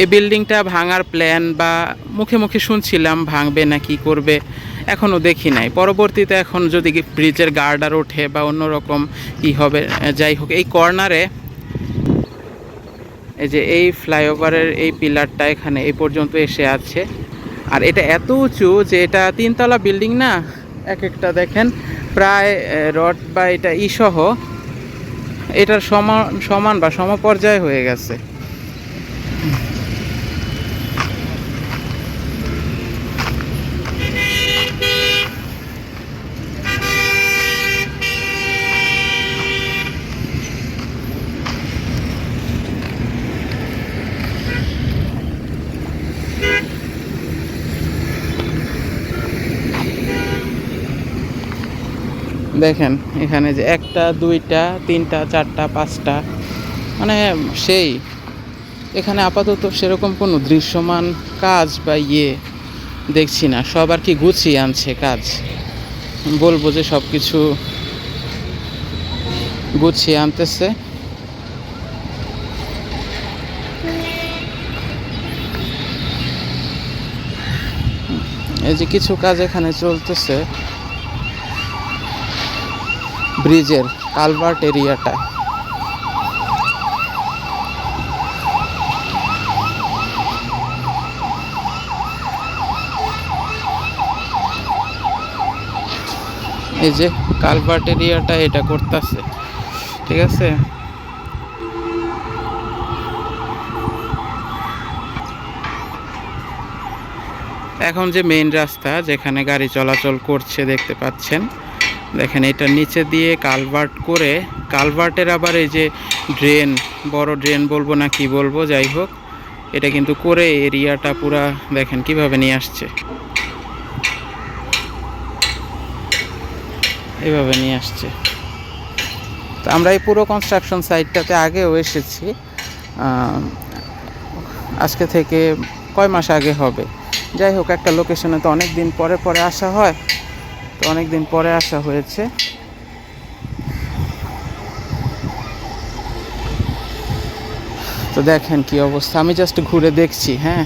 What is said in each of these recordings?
এই বিল্ডিংটা ভাঙার প্ল্যান বা মুখে মুখে শুনছিলাম, ভাঙবে না, কি করবে? এখনও দেখি নাই। পরবর্তীতে এখন যদি ব্রিজের গার্ডার ওঠে বা অন্যরকম কি হবে, যাই হোক, এই কর্নারে এই যে এই ফ্লাইওভারের এই পিলারটা এখানে এই পর্যন্ত এসে আছে। আর এটা এত উঁচু যে এটা তিনতলা বিল্ডিং না? এক একটা দেখেন, প্রায় রড বা এটা ইসহ এটার সমান সমান বা সমপর্যায় হয়ে গেছে। দেখেন, এখানে যে একটা, দুইটা, তিনটা, চারটা, পাঁচটা মানে সেই। এখানে আপাতত সেরকম কোনো দৃশ্যমান কাজ বা ইয়ে দেখছি না। সব আর কি গুছিয়ে আনছে কাজ। বলব যে সব কিছু গুছিয়ে আনতেছে। এই যে কিছু কাজ এখানে চলতেছে। ব্রিজের কালভার্ট এরিয়াটা এই যে কালভার্ট এরিয়াটা এটা করতেছে। ঠিক আছে? এখন যে মেইন রাস্তা যেখানে গাড়ি চলাচল করছে দেখতে পাচ্ছেন দেখেন এটা নিচে দিয়ে কালভার্ট করে কালভার্টের আবার এই যে ড্রেন বড় ড্রেন বলব না কি বলব, যাই হোক, এটা কিন্তু করে এরিয়াটা পুরা দেখেন কীভাবে নিয়ে আসছে। এভাবে নিয়ে আসছে। তো আমরা এই পুরো কনস্ট্রাকশন সাইটটাতে আগেও এসেছি। আজকে থেকে কয় মাস আগে হবে। যাই হোক, একটা লোকেশনে তো অনেক দিন পরে পরে আসা হয়। তো অনেক দিন পরে আসা হয়েছে। তো দেখেন কি অবস্থা। আমি জাস্ট ঘুরে দেখছি হ্যাঁ?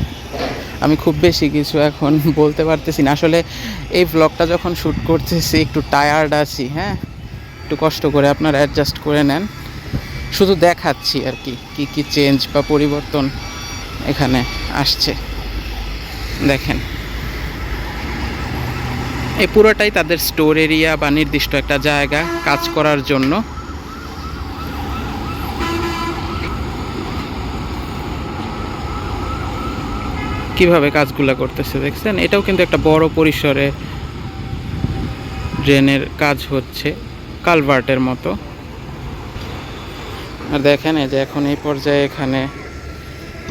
আমি খুব বেশি কিছু এখন বলতে পারতেছি না। আসলে এই ব্লগটা যখন শ্যুট করতেছি, একটু টায়ার্ড আছি হ্যাঁ? একটু কষ্ট করে আপনারা অ্যাডজাস্ট করে নেন। শুধু দেখাচ্ছি আর কি কি কি চেঞ্জ বা পরিবর্তন এখানে আসছে। দেখেন। এই পুরোটাই তাদের স্টোর এরিয়া বা নির্দিষ্ট একটা জায়গা কাজ করার জন্য। কীভাবে কাজগুলো করতেছে দেখছেন? এটাও কিন্তু একটা বড় পরিসরে ড্রেনের কাজ হচ্ছে, কালভার্টের মতো। আর দেখেন এই যে এখন এই পর্যায়ে এখানে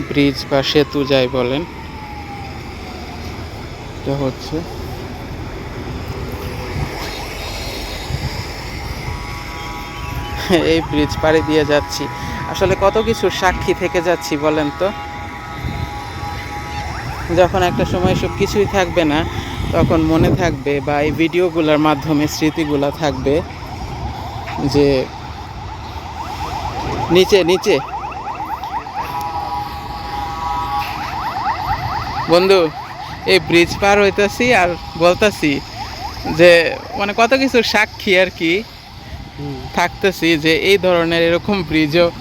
ব্রিজ বা সেতু যাই বলেন, এটা হচ্ছে। এই ব্রিজ পাড়ি দিয়ে যাচ্ছি। আসলে কত কিছু সাক্ষী থেকে যাচ্ছি বলেন তো? যখন একটা সময় সব কিছুই থাকবে না, তখন মনে থাকবে বা এই ভিডিওগুলোর মাধ্যমে স্মৃতিগুলো থাকবে যে নিচে নিচে। বন্ধু, এই ব্রিজ পার হইতেছি আর বলতাছি যে মানে কত কিছু সাক্ষী আর কি। থাকতেছি যে এই ধরনের এরকম ব্রিজও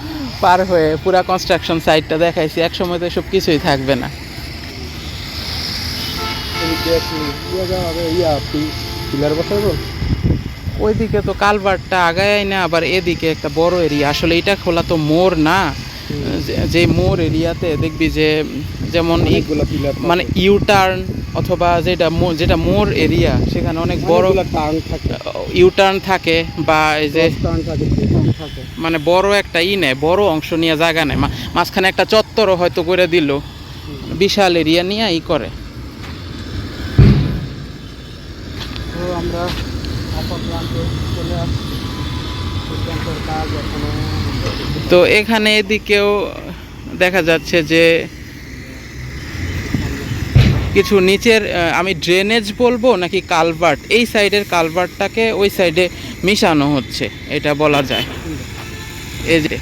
পার হয়ে পুরা কনস্ট্রাকশন সাইটটা দেখাইছি এক সময় তো সব কিছুই থাকবে না। ওইদিকে তো কালভারটা আগায় না আবার এদিকে একটা বড় এরিয়া আসলে এটা খোলা তো মোর না। যে- মোর এরিয়াতে দেখবি যে যেমন মানে ইউ টার্ন অথবা যেটা যেটা মোর এরিয়া সেখানে অনেক বড় টার্ন থাকে। ইউ টার্ন থাকে বা এই যে থাকে মানে বড় একটা ই নেয় বড় অংশ নিয়ে জায়গা নেয়। মাঝখানে একটা চত্বরও হয়তো করে দিল। বিশাল এরিয়া নিয়ে ই করে। তো আমরা চলে আসছি। তো এখানে এদিকেও দেখা যাচ্ছে যে কিছু নিচের আমি ড্রেনেজ বলব নাকি কালভার্ট এই সাইডের কালভার্টটাকে ওই সাইডে মিশানো হচ্ছে, এটা বলা যায়। এই যে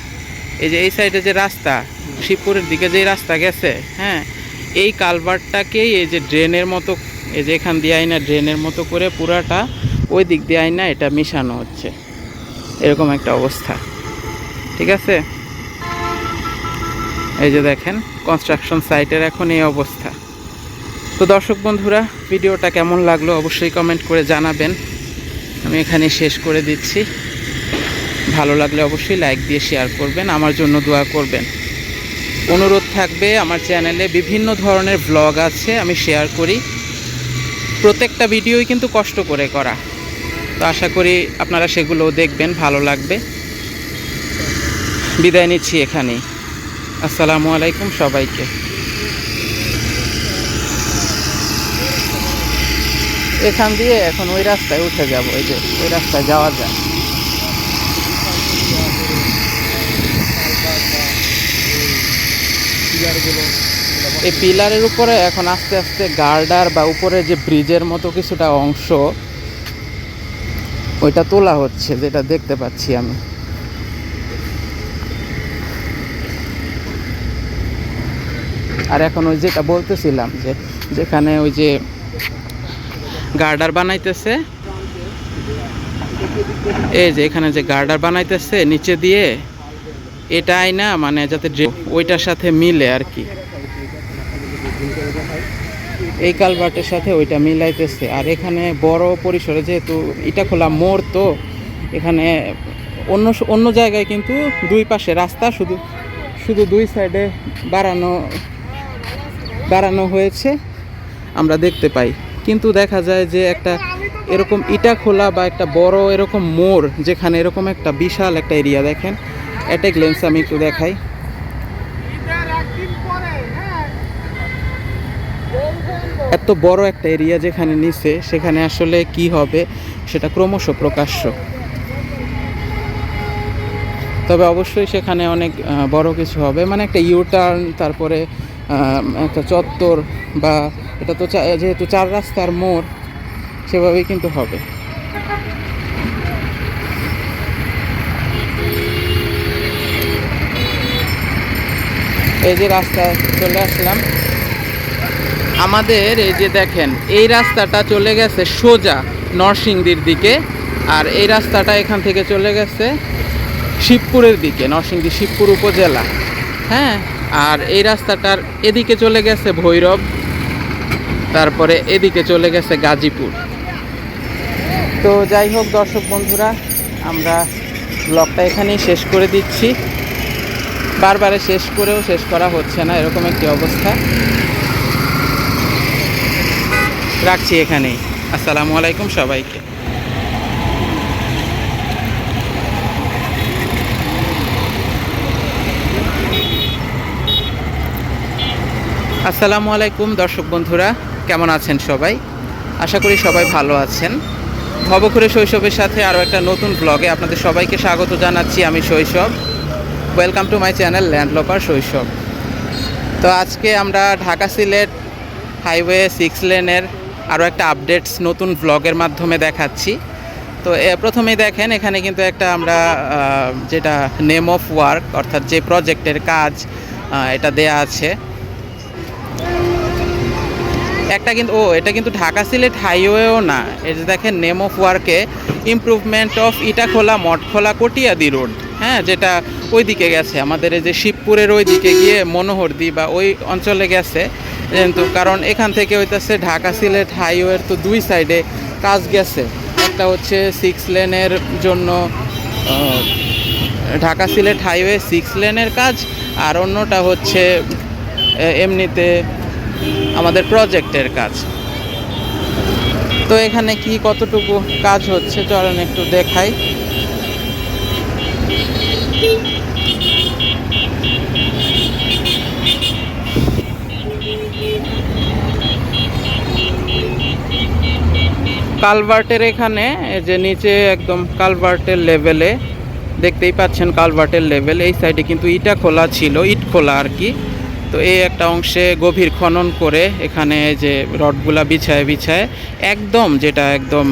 এই যে এই সাইডে যে রাস্তা, শিবপুরের দিকে যে রাস্তা গেছে হ্যাঁ এই কালভার্টটাকেই এই যে ড্রেনের মতো, এই যে এখান দিয়ে আইনা ড্রেনের মতো করে পুরাটা ওই দিক দিয়ে আইনা এটা মিশানো হচ্ছে। এরকম একটা অবস্থা। ঠিক আছে? এই যে দেখেন কনস্ট্রাকশন সাইটের এখন এই অবস্থা। তো দর্শক বন্ধুরা, ভিডিওটা কেমন লাগল অবশ্যই কমেন্ট করে জানাবেন। আমি এখানে শেষ করে দিচ্ছি। ভালো লাগলে অবশ্যই লাইক দিয়ে শেয়ার করবেন, আমার জন্য দোয়া করবেন। অনুরোধ থাকবে, আমার চ্যানেলে বিভিন্ন ধরনের ব্লগ আছে, আমি শেয়ার করি। প্রত্যেকটা ভিডিওই কিন্তু কষ্ট করে করা। তো আশা করি আপনারা সেগুলোও দেখবেন, ভালো লাগবে। বিদায় নিচ্ছি এখানেই। আসসালামু আলাইকুম সবাইকে। এখান দিয়ে এখন ওই রাস্তায় উঠে যাব, এই যে ওই রাস্তায় যাওয়া যায়। এই পিলারের উপরে এখন আস্তে আস্তে গার্ডার বা উপরে যে ব্রিজের মতো কিছুটা অংশ, ওইটা তোলা হচ্ছে, যেটা দেখতে পাচ্ছি আমি। আর এখন ওই যেটা বলতেছিলাম যে, যেখানে ওই যে গার্ডার বানাইতেছে। এই যে এখানে যে গার্ডার বানাইতেছে, নিচে দিয়ে এটাই না মানে যাতে ওইটার সাথে মিলে আর কি। এই কালভার্টের সাথে ওইটা মিলাইতেছে। আর এখানে বড় পরিসরে যেহেতু এটা খোলা মোড় তো, এখানে অন্য অন্য জায়গায় কিন্তু দুই পাশে রাস্তা, শুধু শুধু দুই সাইডে বাড়ানো বাড়ানো হয়েছে। আমরা দেখতে পাই। কিন্তু দেখা যায় যে একটা এরকম ইটা খোলা বা একটা বড় এরকম মোড় যেখানে এরকম একটা বিশাল একটা এরিয়া দেখেন। অ্যাটেক লেন্স আমি একটু দেখাই। এত বড় একটা এরিয়া যেখানে নিছে সেখানে আসলে কি হবে সেটা ক্রমশ প্রকাশ্য। তবে অবশ্যই সেখানে অনেক বড় কিছু হবে। মানে একটা ইউ টার্ন তারপরে একটা চত্বর বা এটা তো যেহেতু চার রাস্তার মোড়, সেভাবেই কিন্তু হবে। এই যে রাস্তায় চলে আসলাম। আমাদের এই যে দেখেন, এই রাস্তাটা চলে গেছে সোজা নরসিংদীর দিকে, আর এই রাস্তাটা এখান থেকে চলে গেছে শিবপুরের দিকে, নরসিংদী শিবপুর উপজেলা। হ্যাঁ আর এই রাস্তাটার এদিকে চলে গেছে ভৈরব। তারপরে এদিকে চলে গেছে গাজীপুর। তো যাই হোক দর্শক বন্ধুরা, আমরা ব্লগটা এখানেই শেষ করে দিচ্ছি। বারবারে শেষ করেও শেষ করা হচ্ছে না, এরকম একটি অবস্থা। রাখছি এখানেই। আসসালামু আলাইকুম সবাইকে। আসসালামু আলাইকুম দর্শক বন্ধুরা। কেমন আছেন সবাই? আশা করি সবাই ভালো আছেন। ভবঘুরে শৈশবের সাথে আরও একটা নতুন ব্লগে আপনাদের সবাইকে স্বাগত জানাচ্ছি আমি Shoishob. Welcome to my channel ল্যান্ডলপার শৈশব তো আজকে আমরা ঢাকা সিলেট হাইওয়ে সিক্স লেনের আরও একটা আপডেটস নতুন ব্লগের মাধ্যমে দেখাচ্ছি। তো প্রথমেই দেখেন, এখানে কিন্তু একটা আমরা যেটা নেম অফ ওয়ার্ক অর্থাৎ যে প্রজেক্টের কাজ এটা দেয়া আছে। একটা কিন্তু, ও, এটা কিন্তু ঢাকা সিলেট হাইওয়েও না। যে দেখেন name of ওয়ার্কে improvement of Itakhola, Mathkhola, Katiadi road হ্যাঁ যেটা ওই দিকে গেছে। আমাদের এই যে শিবপুরের ওই দিকে গিয়ে মনোহরদি বা ওই অঞ্চলে গেছে। কিন্তু কারণ এখান থেকে হইতেছে ঢাকা সিলেট হাইওয়ের তো দুই সাইডে কাজ গেছে। একটা হচ্ছে সিক্স লেনের জন্য ঢাকা সিলেট হাইওয়ে সিক্স লেনের কাজ, আর অন্যটা হচ্ছে এমনিতে আমাদের প্রজেক্টের কাজ। তো এখানে কি কতটুকু কাজ হচ্ছে? চলেন একটু দেখাই। কালভার্টের এখানে যে নিচে একদম কালভার্টের লেভেলে দেখতেই পাচ্ছেন কালভার্টের লেভেল এই সাইডে কিন্তু ইটা খোলা ছিল, ইট খোলা আর কি। তো এই একটা অংশে গভীর খনন করে এখানে যে রডগুলা বিছায় বিছায় একদম যেটা একদম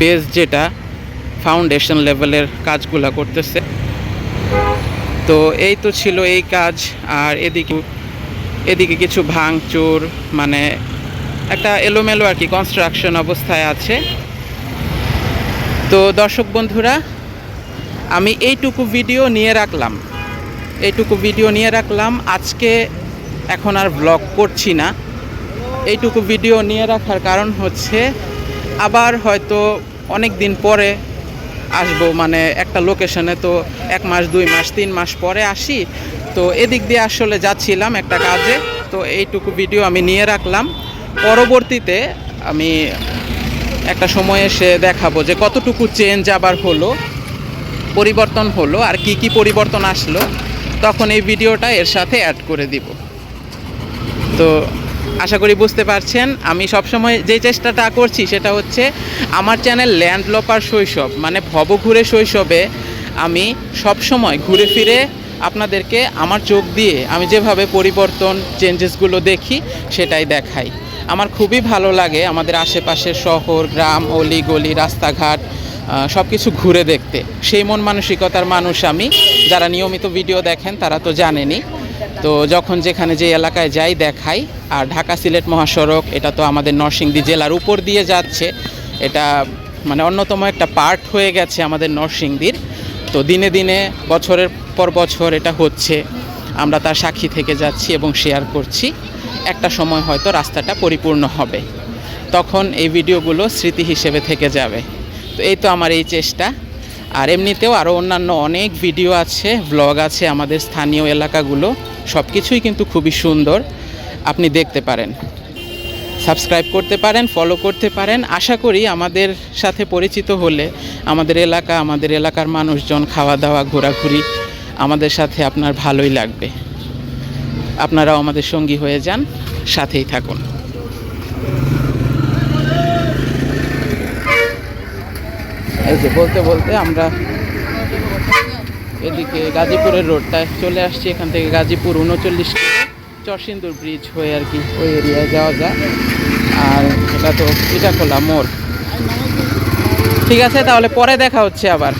বেস যেটা ফাউন্ডেশন লেভেলের কাজগুলা করতেছে। তো এই তো ছিল এই কাজ, আর এদিকে এদিকে কিছু ভাঙচুর মানে একটা এলোমেলো আর কি কনস্ট্রাকশন অবস্থায় আছে। তো দর্শক বন্ধুরা, আমি এইটুকু ভিডিও নিয়ে রাখলাম। এইটুকু ভিডিও নিয়ে রাখলাম। আজকে এখন আর ব্লগ করছি না। এইটুকু ভিডিও নিয়ে রাখার কারণ হচ্ছে, আবার হয়তো অনেক দিন পরে আসব মানে একটা লোকেশনে তো এক মাস, দুই মাস, তিন মাস পরে আসি। তো এদিক দিয়ে আসলে যাচ্ছিলাম একটা কাজে, তো এইটুকু ভিডিও আমি নিয়ে রাখলাম। পরবর্তীতে আমি একটা সময় এসে দেখাবো যে কতটুকু চেঞ্জ আবার হলো, পরিবর্তন হলো, আর কি কি পরিবর্তন আসলো। তখন এই ভিডিওটা এর সাথে অ্যাড করে দিব। তো আশা করি বুঝতে পারছেন, আমি সবসময় যে চেষ্টাটা করছি সেটা হচ্ছে আমার চ্যানেল ল্যান্ডলপার শৈশব মানে ভবঘুরে শৈশবে আমি সবসময় ঘুরে ফিরে আপনাদেরকে আমার চোখ দিয়ে আমি যেভাবে পরিবর্তন চেঞ্জেসগুলো দেখি সেটাই দেখাই। আমার খুবই ভালো লাগে আমাদের আশেপাশের শহর, গ্রাম অলি গলি রাস্তাঘাট সব কিছু ঘুরে দেখতে। সেই মন মানসিকতার মানুষ আমি। যারা নিয়মিত ভিডিও দেখেন, তারা তো জানেনই। তো যখন যেখানে যে এলাকায় যাই, দেখাই। আর ঢাকা সিলেট মহাসড়ক, এটা তো আমাদের নরসিংদী জেলার উপর দিয়ে যাচ্ছে। এটা মানে অন্যতম একটা পার্ট হয়ে গেছে আমাদের নরসিংদীর। তো দিনে দিনে, বছরের পর বছর এটা হচ্ছে। আমরা তার সাক্ষী থেকে যাচ্ছি এবং শেয়ার করছি। একটা সময় হয়তো রাস্তাটা পরিপূর্ণ হবে। তখন এই ভিডিওগুলো স্মৃতি হিসেবে থেকে যাবে। তো এই তো আমার এই চেষ্টা। আর এমনিতেও আরও অন্যান্য অনেক ভিডিও আছে ব্লগ আছে আমাদের স্থানীয় এলাকাগুলো সব কিছুই কিন্তু খুবই সুন্দর, আপনি দেখতে পারেন। সাবস্ক্রাইব করতে পারেন ফলো করতে পারেন, আশা করি আমাদের সাথে পরিচিত হলে আমাদের এলাকা, আমাদের এলাকার মানুষজন খাওয়া দাওয়া ঘোরাঘুরি আমাদের সাথে আপনার ভালোই লাগবে। আপনারাও আমাদের সঙ্গী হয়ে যান, সাথেই থাকুন। এই যে বলতে বলতে আমরা এদিকে গাজীপুরের রোডটায় চলে আসছি। এখান থেকে গাজীপুর উনচল্লিশ চরসিন্দুর ব্রিজ হয়ে আর কি ওই এরিয়ায় যাওয়া যায়। আর এটা তো ইটাখোলা মোড়। ঠিক আছে, তাহলে পরে দেখা হচ্ছে আবার।